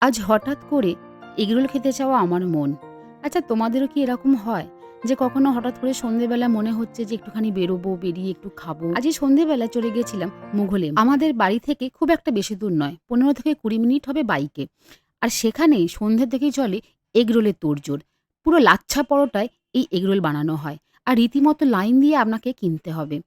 আজ হঠাৎ করে এগরোল খেতে চাওয়া আমার মন। আচ্ছা তোমাদেরও কি এরকম হয় যে কখনো হঠাৎ করে সন্ধেবেলা মনে হচ্ছে যে একটুখানি বেরোবো, বেরিয়ে একটু খাব? আজ সন্ধেবেলা চলে গেছিলাম মুঘলে। আমাদের বাড়ি থেকে খুব একটা বেশি দূর নয়, পনেরো থেকে কুড়ি মিনিট হবে বাইকে। আর সেখানেই সন্ধ্যের থেকেই চলে এগরোলের তোড়জোড়। পুরো লাচ্ছা পরোটায় এই এগরোল বানানো হয়। আর রীতিমতো লাইন দিয়ে আপনাকে কিনতে হবে।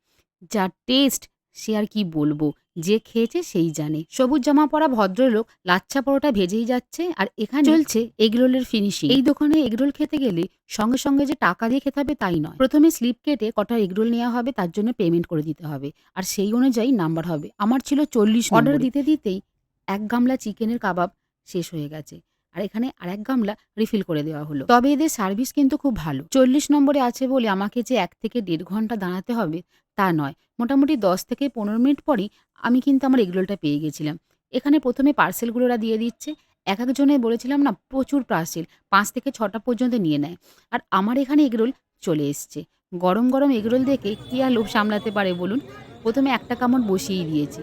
যার টেস্ট সে আর কি বলব? যে খেয়েছে সেই জানে। সবুজ জামা পরা ভদ্রলোক লাচ্ছা পরোটা ভেজেই যাচ্ছে আর এখানে চলছে এগরোলের ফিনিশিং এই দোকানে এগরোল খেতে গেলে সঙ্গে সঙ্গে যে টাকা দিয়ে খেতে হবে তাই নয়। প্রথমে স্লিপ কেটে কটা এগরোল নেওয়া হবে তার জন্য পেমেন্ট করে দিতে হবে। আর সেই অনুযায়ী নাম্বার হবে। আমার ছিল চল্লিশ অর্ডার দিতে দিতেই এক গামলা চিকেনের কাবাব শেষ হয়ে গেছে। আর এখানে আরেক গামলা রিফিল করে দেওয়া হলো। তবে এদের সার্ভিস কিন্তু খুব ভালো। চল্লিশ নম্বরে আছে বলে আমাকে যে এক থেকে দেড় ঘণ্টা দাঁড়াতে হবে, তা নয়। মোটামুটি দশ থেকে পনেরো মিনিট পরই আমি কিন্তু আমার এগরোলটা পেয়ে গেছিলাম। এখানে প্রথমে পার্সেলগুলো ওরা দিয়ে দিচ্ছে। এক একজনে বলেছিলাম না, প্রচুর পার্সেল পাঁচ থেকে ছটা পর্যন্ত নিয়ে নেয়। আর আমার এখানে এগরোল চলে এসছে। গরম গরম এগরোল দেখে কী আর লোভ সামলাতে পারে বলুন? প্রথমে একটা কামড় বসিয়েই দিয়েছি।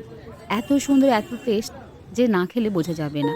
এত সুন্দর, এত টেস্ট যে না খেলে বোঝা যাবে না।